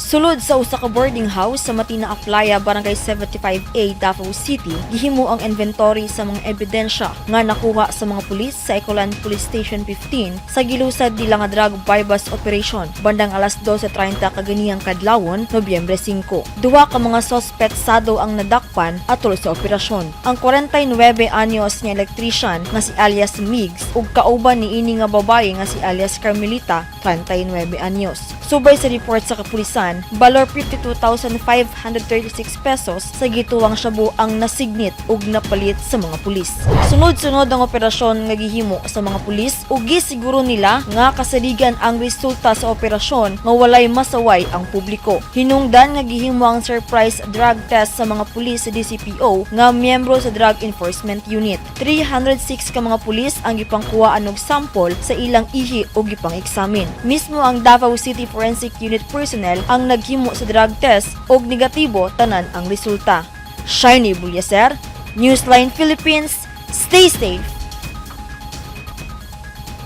Sulod sa usa ka boarding house sa Matina Aplaya, Barangay 75A, Davao City, gihimo ang inventory sa mga ebidensya nga nakuha sa mga pulis sa Ecoland Police Station 15 sa gilusad nila nga drug bypass operation bandang alas 12.30 kaganiyang kadlawon, Nobyembre 5. Duha ka mga suspect sado ang nadakpan atol sa operasyon. Ang 49 anyos nga electrician nga si alias Migs ug kauban ni ini nga babae nga si alias Carmelita, 39 anyos. Subay sa report sa kapulisan, balor 52,536 pesos sa gituwang shabu ang nasignit ug napalit sa mga pulis. Sunod-sunod ang operasyon nga gihimo sa mga pulis ug gisiguro nila nga kasaligan ang resulta sa operasyon nga walay masaway ang publiko. Hinungdan nga gihimo ang surprise drug test sa mga pulis sa DCPO nga miyembro sa Drug Enforcement Unit. 306 ka mga pulis ang gipangkuhaan og sample sa ilang ihi o gipang-examine. Mismo ang Davao City Forensic Unit personnel ang naghimo sa drug test og negatibo tanan ang resulta. Shiny Bulyaser, Newsline Philippines, stay safe!